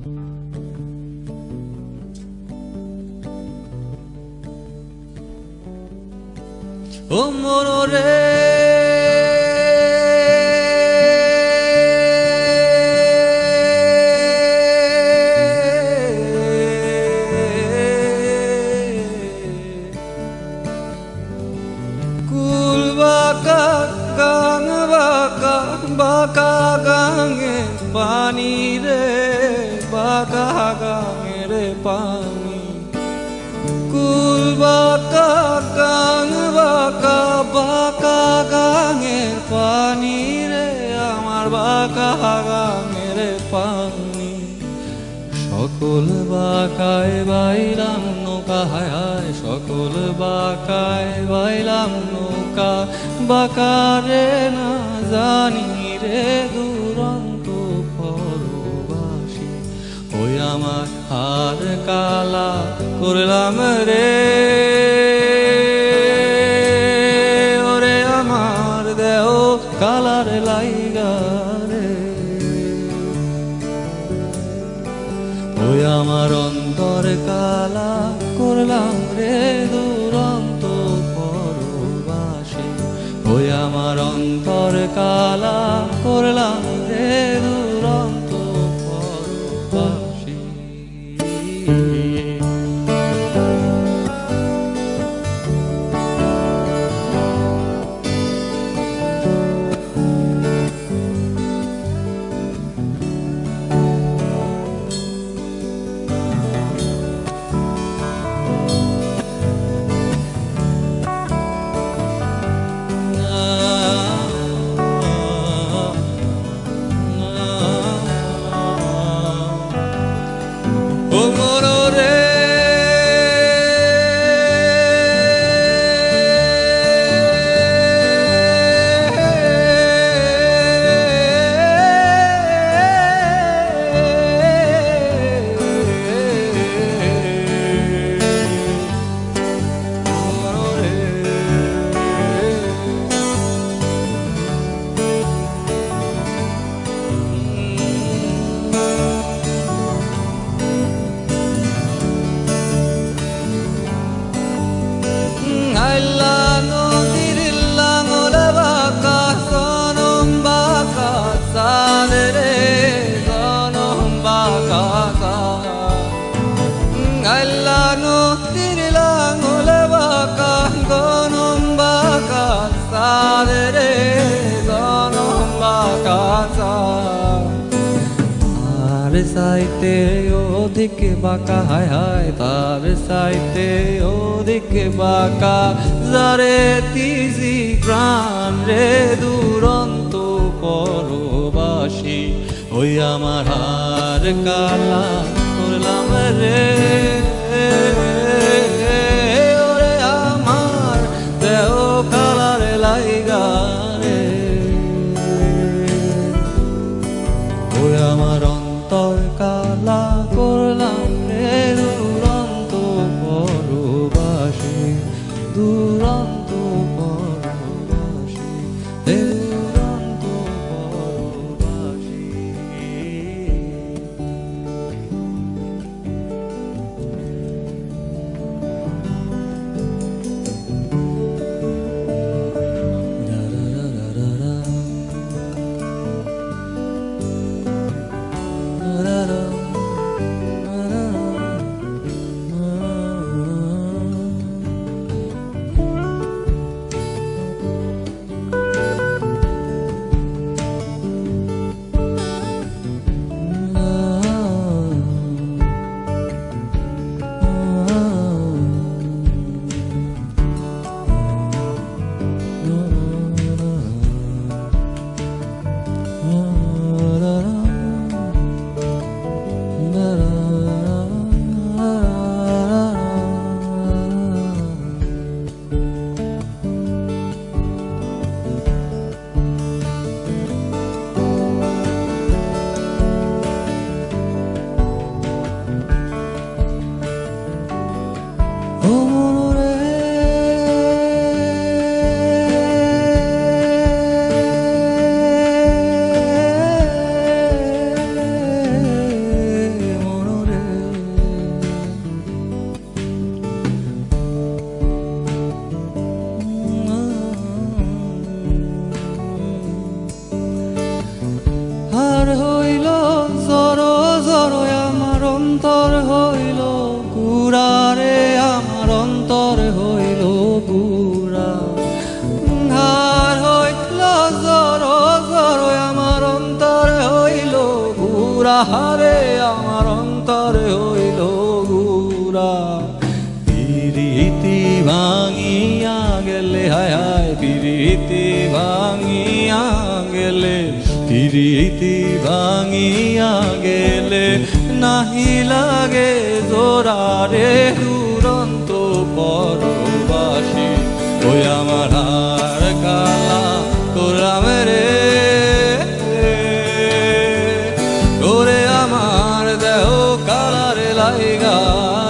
ও কুল বাকা গাং গাঙে পানি রে বাকা গাঙের পানি। কুল বাকা গাং বাকা বাকা গাঙের পানি রে। আমার বাকা গাঙের পানি। সকল বাকায় বাইলাম নৌকা, হায় সকল বাকায় বাইলাম নৌকা। বাকারে না জানি রে দুরন্ত আমার হার কালা করলাম রে। ওরে আমার দেহ কালার লাইগা রে। ওই আমার অন্তর কালা করলাম রে দুরন্ত পরবাসী। ওই আমার অন্তর কালা সাইতে ওদিকে বাঁকা, হায় হায় তার সাইতে ওদিকে বাঁকা। যারে তিজি প্রাণ রে দুরন্ত পরবাসী, ওই আমার হার কালা করলাম রে। অন্তর হইল গুড়ারে আমার অন্তর হইল গুড়া। ঘর হইল জর জর আমার অন্তর হইল গুড়া। হারে, আমার অন্তর হইল গুড়া। পিরিতি ভাঙিয়া গেলে, হায় হায় পিরিতি ভাঙিয়া গেলে পিরিতি ভাঙিয়া গেলে নাহি লাগে জোরারে দুরন্ত পরবাসী। ওই আমার আর কালা করলাম রে। তোরে আমার দেহ কালারে লাইগারে